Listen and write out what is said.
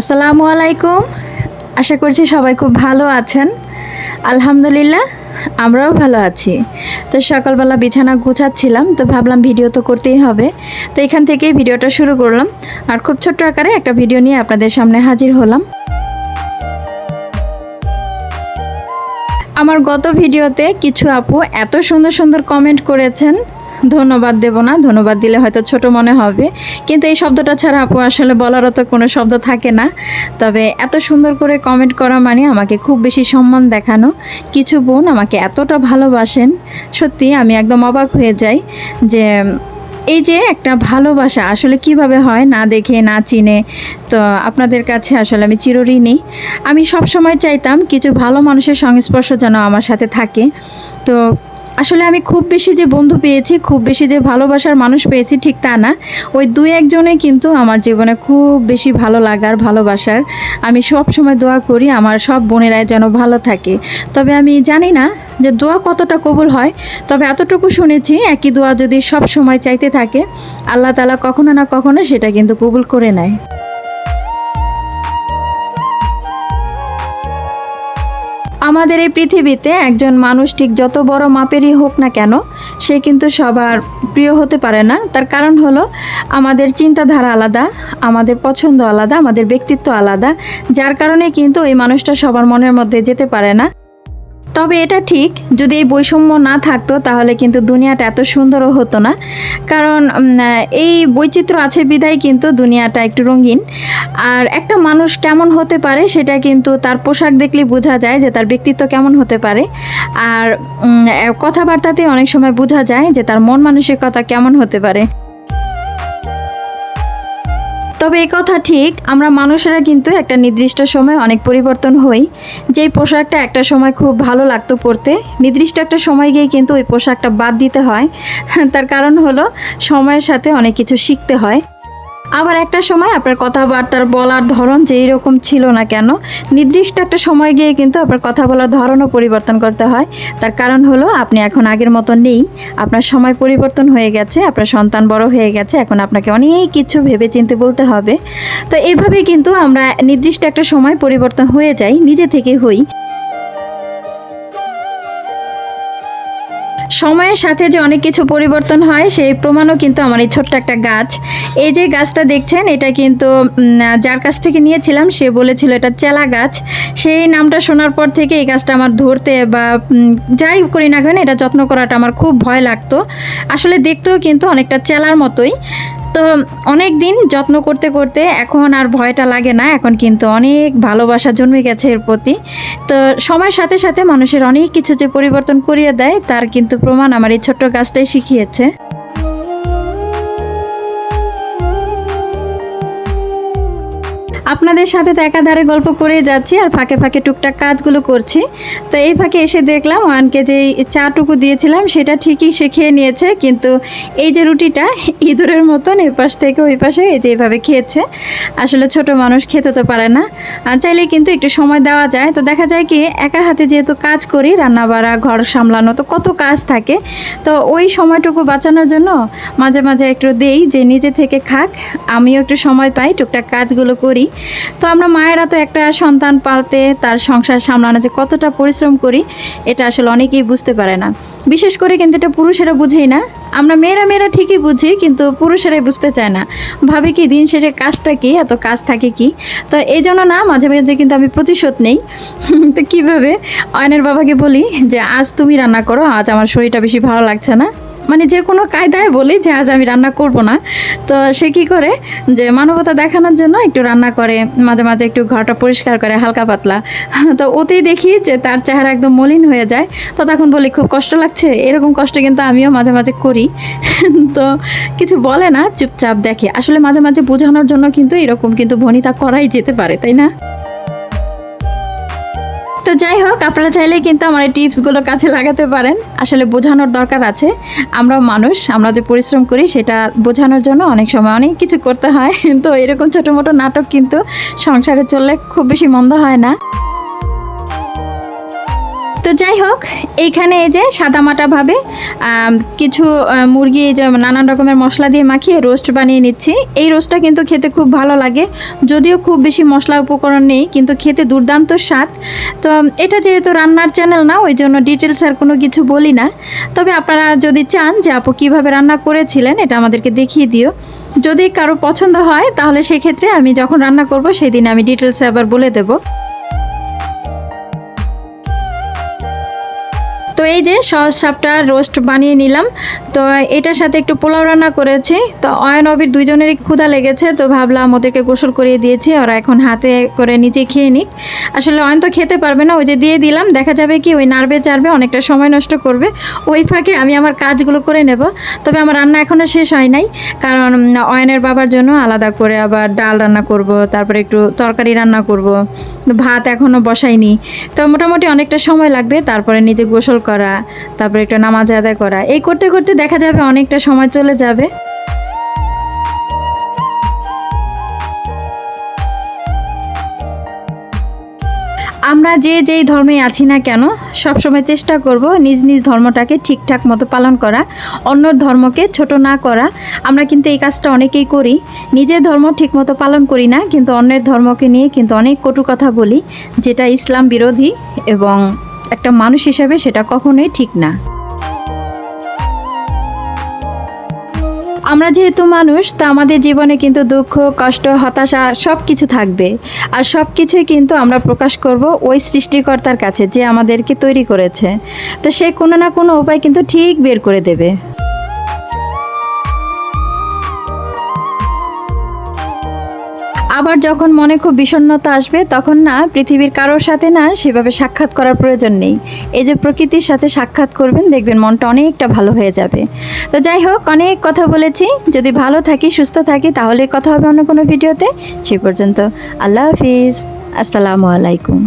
আসসালামু আলাইকুম। আশা করছি সবাই খুব ভালো আছেন। আলহামদুলিল্লাহ, আমরাও ভালো আছি। তো সকালবেলা বিছানা গুছাচ্ছিলাম, তো ভাবলাম ভিডিও তো করতেই হবে। তো এখান থেকেই ভিডিওটা শুরু করলাম। আর খুব ছোট্ট আকারে একটা ভিডিও নিয়ে আপনাদের সামনে হাজির হলাম। আমার গত ভিডিওতে কিছু আপু এত সুন্দর সুন্দর কমেন্ট করেছেন। ধন্যবাদ দেব না, ধন্যবাদ দিলে হয়তো ছোট মনে হবে। কিন্তু এই শব্দটা ছাড়া আপু আসলে বলারও তো কোনো শব্দ থাকে না। তবে এত সুন্দর করে কমেন্ট করা মানে আমাকে খুব বেশি সম্মান দেখানো। কিছু বোন আমাকে এতটা ভালোবাসেন, সত্যি আমি একদম অবাক হয়ে যাই যে, এই যে একটা ভালোবাসা আসলে কীভাবে হয় না দেখে, না চিনে, তো আপনাদের কাছে আসলে আমি চিরঋণী। আমি সব সময় চাইতাম কিছু ভালো মানুষের সংস্পর্শ যেন আমার সাথে থাকে। তো আসলে আমি খুব বেশি যে বন্ধু পেয়েছি, খুব বেশি যে ভালোবাসার মানুষ পেয়েছি, ঠিক তা না। ওই দুই একজনে কিন্তু আমার জীবনে খুব বেশি ভালো লাগার, ভালোবাসার। আমি সব সময় দোয়া করি, আমার সব বোনেরাই যেন ভালো থাকে। তবে আমি জানি না যে দোয়া কতটা কবুল হয়, তবে এতটুকু শুনেছি, একই দোয়া যদি সব সময় চাইতে থাকে, আল্লাহ তালা কখনো না কখনো সেটা কিন্তু কবুল করে নেয়। আমাদের এই পৃথিবীতে একজন মানুষ ঠিক যত বড় মাপেরই হোক না কেন, সে কিন্তু সবার প্রিয় হতে পারে না। তার কারণ হলো, আমাদের চিন্তাধারা আলাদা, আমাদের পছন্দ আলাদা, আমাদের ব্যক্তিত্ব আলাদা, যার কারণে কিন্তু এই মানুষটা সবার মনের মধ্যে যেতে পারে না। তবে এটা ঠিক, যদি এই বৈষম্য না থাকতো তাহলে কিন্তু দুনিয়াটা এত সুন্দরও হতো না। কারণ এই বৈচিত্র্য আছে বিধায় কিন্তু দুনিয়াটা একটু রঙিন। আর একটা মানুষ কেমন হতে পারে সেটা কিন্তু তার পোশাক দেখলে বোঝা যায় যে তার ব্যক্তিত্ব কেমন হতে পারে। আর কথাবার্তাতে অনেক সময় বোঝা যায় যে তার মন মানসিকতা কেমন হতে পারে। তবে এ কথা ঠিক, আমরা মানুষেরা কিন্তু একটা নির্দিষ্ট সময় অনেক পরিবর্তন হই। যেই পোশাকটা একটা সময় খুব ভালো লাগতো পরতে, নির্দিষ্ট একটা সময় গিয়ে কিন্তু ওই পোশাকটা বাদ দিতে হয়। তার কারণ হলো সময়ের সাথে অনেক কিছু শিখতে হয়। আবার একটা সময় আপনার কথাবার্তার বলার ধরন যেই রকম ছিল না কেন, নির্দিষ্ট একটা সময় গিয়ে কিন্তু আপনার কথা বলার ধরনও পরিবর্তন করতে হয়। তার কারণ হলো, আপনি এখন আগের মতো নেই। আপনার সময় পরিবর্তন হয়ে গেছে, আপনার সন্তান বড় হয়ে গেছে, এখন আপনাকে অনেক কিছু ভেবে চিন্তে বলতে হবে। তো এভাবে কিন্তু আমরা নির্দিষ্ট একটা সময় পরিবর্তন হয়ে যাই, নিজে থেকে হই। সময়ের সাথে যে অনেক কিছু পরিবর্তন হয়, সেই প্রমাণও কিন্তু আমার এই ছোট্ট একটা গাছ। এই যে গাছটা দেখছেন, এটা কিন্তু যার কাছ থেকে নিয়েছিলাম, সে বলেছিল এটা চেলা গাছ। সেই নামটা শোনার পর থেকে এই গাছটা আমার ধরতে বা যাই করি না কেন, এটা যত্ন করাটা আমার খুব ভয় লাগতো। আসলে দেখতেও কিন্তু অনেকটা চেলার মতোই। তো অনেক দিন যত্ন করতে করতে এখন আর ভয়টা লাগে না, এখন কিন্তু অনেক ভালোবাসা জন্মে গেছে এর প্রতি। তো সময়ের সাথে সাথে মানুষের অনেক কিছু যে পরিবর্তন করিয়ে দেয়, তার কিন্তু প্রমাণ আমার এই ছোট্ট গাছটাই শিখিয়েছে। আপনাদের সাথে তো একাধারে গল্প করে যাচ্ছি আর ফাঁকে ফাঁকে টুকটাক কাজগুলো করছি। তো এই ফাঁকে এসে দেখলাম ওয়ানকে যে চাটুকু দিয়েছিলাম, সেটা ঠিকই সে খেয়ে নিয়েছে, কিন্তু এই যে রুটিটা, ইঁদুরের মতন এ পাশ থেকে ওই পাশে এই যে এইভাবে খেয়েছে। আসলে ছোট মানুষ খেতে তো পারে না। আর চাইলে কিন্তু একটু সময় দেওয়া যায়। তো দেখা যায় কি, একা হাতে যেহেতু কাজ করি রান্না বাড়া ঘর সামলানো, তো কত কাজ থাকে। তো ওই সময়টুকু বাঁচানোর জন্য মাঝে মাঝে একটু দেই যে নিজে থেকে খাক। আমিও একটু সময় পাই, টুকটাক কাজগুলো করি। তো আমরা মায়েরা তো একটা সন্তান পালতে, তার সংসার সামলানো যে কতটা পরিশ্রম করি, এটা আসলে অনেকেই বুঝতে পারে না। বিশেষ করে কিন্তু এটা পুরুষেরা বুঝেই না। আমরা মেয়েরা মেয়েরা ঠিকই বুঝি, কিন্তু পুরুষেরাই বুঝতে চায় না। ভাবে কি দিন শেষে কাজটা কি, এত কাজ থাকে কি? তো এই জন্য না, মাঝে মাঝে কিন্তু আমি প্রতিশোধ নেই। তো কীভাবে? অয়নের বাবাকে বলি যে, আজ তুমি রান্না করো, আজ আমার শরীরটা বেশি ভালো লাগছে না। মানে যে কোনো কায়দায় বলি যে আজ আমি রান্না করব না। তো সে কি করে? যে মানবতা দেখানোর জন্য একটু রান্না করে, মাঝে মাঝে একটু ঘরটা পরিষ্কার করে, হালকা পাতলা। তো ওতেই দেখি যে তার চেহারা একদম মলিন হয়ে যায়। তো তখন বলি, খুব কষ্ট লাগছে? এরকম কষ্ট কিন্তু আমিও মাঝে মাঝে করি। তো কিছু বলে না, চুপচাপ দেখে। আসলে মাঝে মাঝে বোঝানোর জন্য কিন্তু এরকম কিন্তু ভনিতা করাই যেতে পারে, তাই না? তো যাই হোক, আপনারা চাইলে কিন্তু আমার এই টিপসগুলো কাছে লাগাতে পারেন। আসলে বোঝানোর দরকার আছে। আমরা মানুষ, আমরা যে পরিশ্রম করি সেটা বোঝানোর জন্য অনেক সময় অনেক কিছু করতে হয়। তো এরকম ছোটো মোটো নাটক কিন্তু সংসারে চললে খুব বেশি মন্দ হয় না। তো যাই হোক, এইখানে এই যে সাদামাটাভাবে কিছু মুরগি যে নানান রকমের মশলা দিয়ে মাখিয়ে রোস্ট বানিয়ে নিচ্ছি। এই রোস্টটা কিন্তু খেতে খুব ভালো লাগে, যদিও খুব বেশি মশলা উপকরণ নেই, কিন্তু খেতে দুর্দান্ত স্বাদ। তো, এটা যেহেতু রান্নার চ্যানেল না, ওই জন্য ডিটেলস আর কোনো কিছু বলি না। তবে আপনারা যদি চান যে আপু কীভাবে রান্না করেছিলেন, এটা আমাদেরকে দেখিয়ে দিও। যদি কারও পছন্দ হয়, তাহলে সেক্ষেত্রে আমি যখন রান্না করব সেই দিন আমি ডিটেলসে আবার বলে দেবো। তো এই যে সহজ সাপটা রোস্ট বানিয়ে নিলাম। তো এটার সাথে একটু পোলাও রান্না করেছি। তো অয়ন, অবির দুইজনেরই ক্ষুধা লেগেছে, তো ভাবলাম ওদেরকে গোসল করিয়ে দিয়েছি, ওরা এখন হাতে করে নিজে খেয়ে নিক। আসলে অয়ন তো খেতে পারবে না, ওই যে দিয়ে দিলাম, দেখা যাবে কি ওই নাড়বে চাড়বে, অনেকটা সময় নষ্ট করবে। ওই ফাঁকে আমি আমার কাজগুলো করে নেব। তবে আমার রান্না এখনও শেষ হয় নাই, কারণ অয়নের বাবার জন্য আলাদা করে আবার ডাল রান্না করব, তারপরে একটু তরকারি রান্না করব। ভাত এখনও বসাইনি। তো মোটামুটি অনেকটা সময় লাগবে, তারপরে নিজে গোসল করা, তারপরে একটু নামাজ আদায় করা, এই করতে করতে দেখা যাবে অনেকটা সময় চলে যাবে। আমরা যে যেই ধর্মে আছি না কেন, সবসময় চেষ্টা করব নিজ নিজ ধর্মটাকে ঠিকঠাক মতো পালন করা অন্য ধর্মকে ছোট না করা। আমরা কিন্তু এই কাজটা অনেকেই করি। নিজের ধর্ম ঠিকমতো পালন করি না, কিন্তু অন্যের ধর্মকে নিয়ে কিন্তু অনেক কটু কথা বলি, যেটা ইসলাম বিরোধী এবং একটা মানুষ হিসাবে সেটা কখনোই ঠিক না। আমরা যেহেতু মানুষ, তো আমাদের জীবনে কিন্তু দুঃখ, কষ্ট, হতাশা সব কিছু থাকবে। আর সব কিছুই কিন্তু আমরা প্রকাশ করব ওই সৃষ্টিকর্তার কাছে যে আমাদেরকে তৈরি করেছে। তো সে কোনো না কোনো উপায় কিন্তু ঠিক বের করে দেবে। আবার যখন মনে খুব বিষণ্নতা আসবে, তখন না, পৃথিবীর কারোর সাথে না সেভাবে সাক্ষাৎ করার প্রয়োজন নেই। এই যে প্রকৃতির সাথে সাক্ষাৎ করবেন, দেখবেন মনটা অনেকটা ভালো হয়ে যাবে। তো যাই হোক, অনেক কথা বলেছি। যদি ভালো থাকি, সুস্থ থাকি, তাহলে কথা হবে অন্য কোনো ভিডিওতে। সে পর্যন্ত আল্লাহ হাফিজ। আসসালামু আলাইকুম।